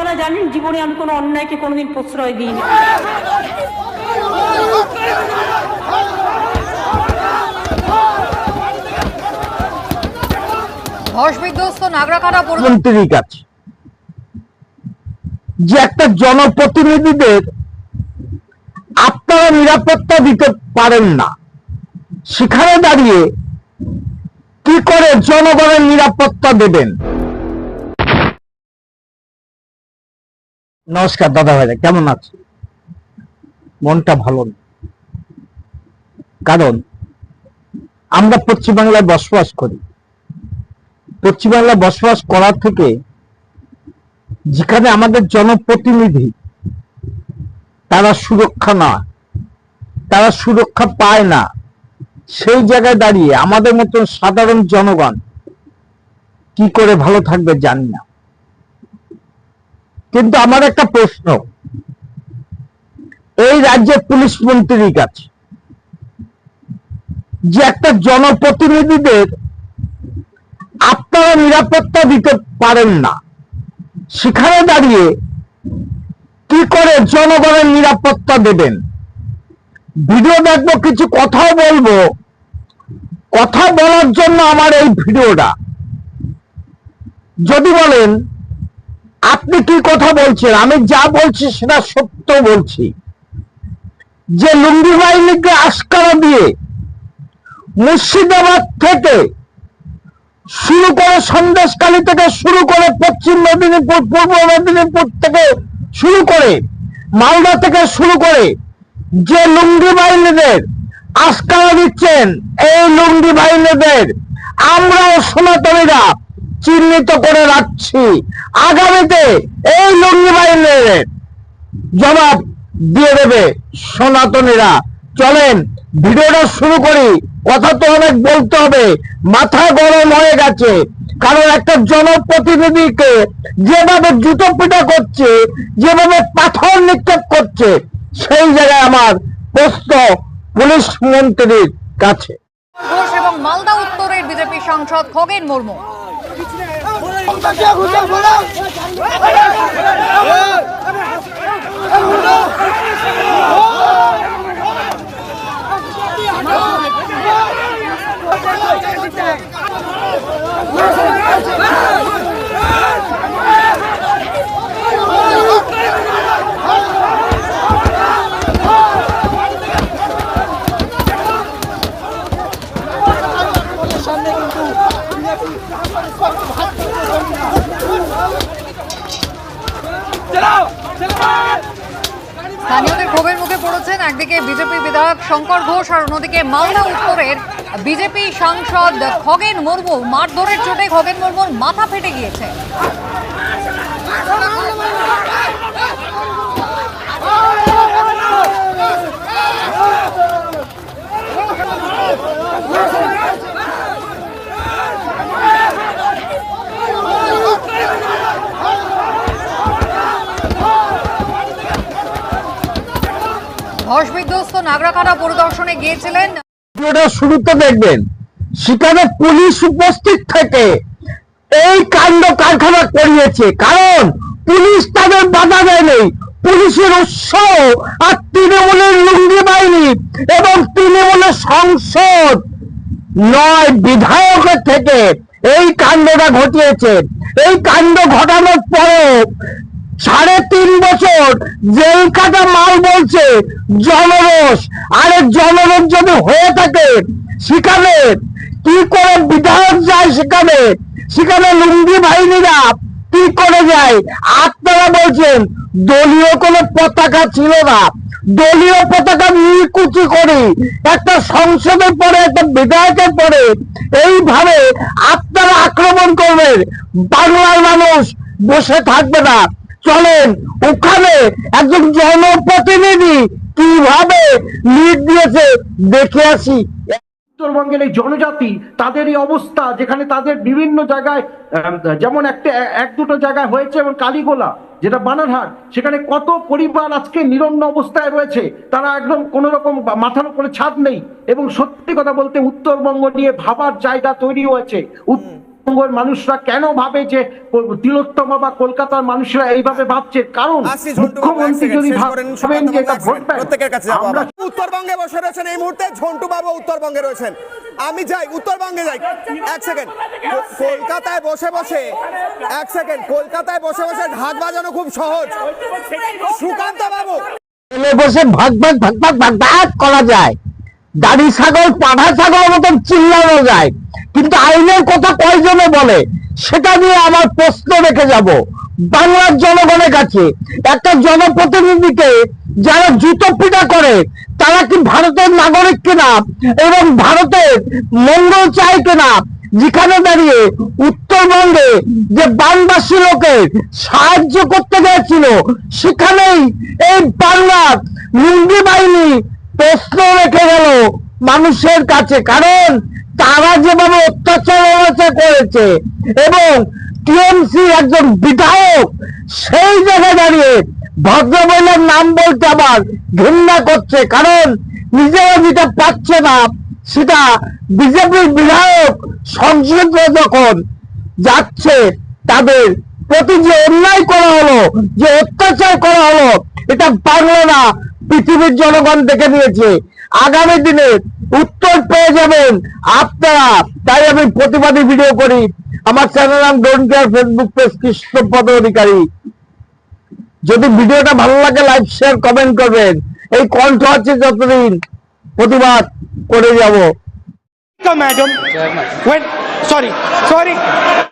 আপনারা জানেন জীবনে আমি কোনো অন্যায়কে কোনোদিন প্রশ্রয় মন্ত্রীর কাছে। যে একটা জনপ্রতিনিধিদের আপনারা নিরাপত্তা দিতে পারেন না সেখানে দাঁড়িয়ে কি করে জনগণের নিরাপত্তা দেবেন? নমস্কার, দাদা ভাইরা কেমন আছে? মনটা ভালো না। কারণ, আমরা পশ্চিমবাংলায় বসবাস করি। পশ্চিমবাংলায় বসবাস করার থেকে যেখানে আমাদের জনপ্রতিনিধি, তারা সুরক্ষা না তারা সুরক্ষা পায় না। সেই জায়গায় দাঁড়িয়ে আমাদের মতন সাধারণ জনগণ কি করে ভালো থাকবে জানি না। কিন্তু আমার একটা প্রশ্ন। এই রাজ্যের পুলিশ মন্ত্রীর কাছে যে একটা জনপ্রতিনিধিদের আপনারা নিরাপত্তা দিতে পারেন না, সেখানে দাঁড়িয়ে কি করে জনগণের নিরাপত্তা দেবেন? ভিডিও দেখব, কিছু কথাও বলব। কথা বলার জন্য আমার এই ভিডিওটা। যদি বলেন আপনি কি কথা বলছেন? আমি যা বলছি সেটা সত্য বলছি। যে লুঙ্গি বাহিনীকে আস্কারা দিয়ে মুর্শিদাবাদ থেকে শুরু করে সন্দেশকালী থেকে শুরু করে পশ্চিম মেদিনীপুর, পূর্ব মেদিনীপুর থেকে শুরু করে মালদা থেকে শুরু করে যে লুঙ্গি বাহিনীদের আস্কারা দিচ্ছেন, এই লুঙ্গি বাহিনীদের আমরাও সনাতনীরা চিহ্নিত করে রাখছি। আগামীতে এই লুঙ্গি বাহিনীদের জবাব দিয়ে দেবে সনাতনীরা। চলেন, ভিডিওটা শুরু করি। কথা তো অনেক বলতে হবে, মাথা গরম হয়ে গেছে। কারণ একটা জনপ্রতিনিধিকে যেভাবে জুতো পিটা করছে, যেভাবে পাথর নিক্ষেপ করছে, সেই জায়গায় আমার প্রশ্ন পুলিশ মন্ত্রীর কাছে। এবং মালদা সাংসদ খগেন মুর্মু। স্থানীয়দের ক্ষোভের মুখে পড়েছেন একদিকে বিজেপি বিধায়ক শঙ্কর ঘোষ আর অন্যদিকে মালদা উত্তরের বিজেপি সাংসদ খগেন মুর্মু। মারধরের চোটে খগেন মুর্মুর মাথা ফেটে গিয়েছে। ধস বিধ্বস্ত নাগরাকাটা পরিদর্শনে গিয়েছিলেন। শুরুতে দেখবেন, সেখানে পুলিশ উপস্থিত থেকে এই কাণ্ড কারখানা করিয়েছে। কারণ পুলিশ তাদের বাধা দেয়নি। পুলিশের উৎসাহ আর তৃণমূলের লুঙ্গি বাহিনী এবং তৃণমূলের সংসদ নয় বিধায়কের থেকে এই কাণ্ডটা ঘটিয়েছে। এই কাণ্ড ঘটানোর পরেও সাড়ে তিন বছর জেল কাটা মাল বলছে জনরোষ। আরে জনরোষ যদি হয়ে থাকে, সেখানে কি করে বিধায়ক যায় সেখানে? সেখানে লুঙ্গি বাহিনীরা কি করে যায়? আপনারা বলছেন, দলীয় কোনো পতাকা ছিল না। দলীয় পতাকা নিকুচি করে। একটা সংসদে পরে, একটা বিধায়কের পরে, এইভাবে আপনারা আক্রমণ করবেন। বাংলার মানুষ বসে থাকবে না। চলেন ওখানে একজন জনপ্রতিনিধি কীভাবে লিড দিয়েছে দেখে আসি। উত্তরবঙ্গের এই জনজাতি তাদের এই অবস্থা যেখানে তাদের বিভিন্ন জায়গায় যেমন একটা এক দুটো জায়গায় হয়েছে এবং কালীগোলা যেটা বানারহাট সেখানে কত পরিবার আজকে নিরন্ন অবস্থায় রয়েছে তারা একদম কোন রকম মাথার উপরে ছাদ নেই। এবং সত্যি কথা বলতে উত্তরবঙ্গ নিয়ে ভাবার জায়গা তৈরি হয়েছে। পশ্চিমবঙ্গের মানুষরা কেন ভাবে যে তিলোত্তমা বা কলকাতার মানুষরা এইভাবে ভাবছে? কারণ মুখ্যমন্ত্রী যদি ভাবেন যে এটা ভোট প্রত্যেকের কাছে যাব আমরা আমরা। উত্তরবঙ্গে বসে রয়েছেন এই মুহূর্তে ঝন্টু বাবু উত্তরবঙ্গে রয়েছেন। আমি যাই উত্তরবঙ্গে যাই। এক সেকেন্ড কলকাতায় বসে বসে এক সেকেন্ড কলকাতায় বসে বসে ঢাক বাজানো খুব সহজ। সুকান্ত বাবু। বসে ভাগ ভাগ ভাগ ভাগ ভাগ ভাগ করা যায়। দাড়ি ছাগল, পাঠা ছাগলের মতন চিল্লানো যায়। কিন্তু আইনের কথা কয়জনে বলে? সেটা নিয়ে আমার প্রশ্ন রেখে যাব। বাংলার জনগণের কাছে, একটা জনপ্রতিনিধিকে যারা জুতো পিটা করে, তারা কি ভারতের নাগরিক কিনা? এবং ভারতের মঙ্গল চায় কিনা? যেখানে দাঁড়িয়ে উত্তরবঙ্গে যে বানবাসী লোকের সাহায্য করতে গেছিল, সেখানেই এই বাংলার লুঙ্গি বাহিনী প্রশ্ন রেখে গেল মানুষের কাছে, কারণ তারা যেভাবে অত্যাচার অত্যাচার করেছে এবং টিএমসি একজন বিধায়ক, সেই জায়গায় দাঁড়িয়ে ভদ্রমহিলার নাম বলতে আবার ঘৃণা করছে, কারণ নিজেরা যেটা পাচ্ছে না, সেটা বিজেপির বিধায়ক সংসদে যখন যাচ্ছে, তাদের প্রতি যে অন্যায় করা হলো, যে অত্যাচার করা হলো, এটা বাংলা না পৃথিবীর জনগণ দেখে নিয়েছে। আগামী দিনে উত্তর পেয়ে যাবেন আপনারা। তাই আমি প্রতিবাদী ভিডিও করি। আমার চ্যানেল নাম don't care Facebook page Krishnapada Adhikari. যদি ভিডিওটা ভালো লাগে লাইক শেয়ার কমেন্ট করবেন। এই কণ্ঠ আছে যতদিন। প্রতিবাদ করে যাব. When sorry, sorry.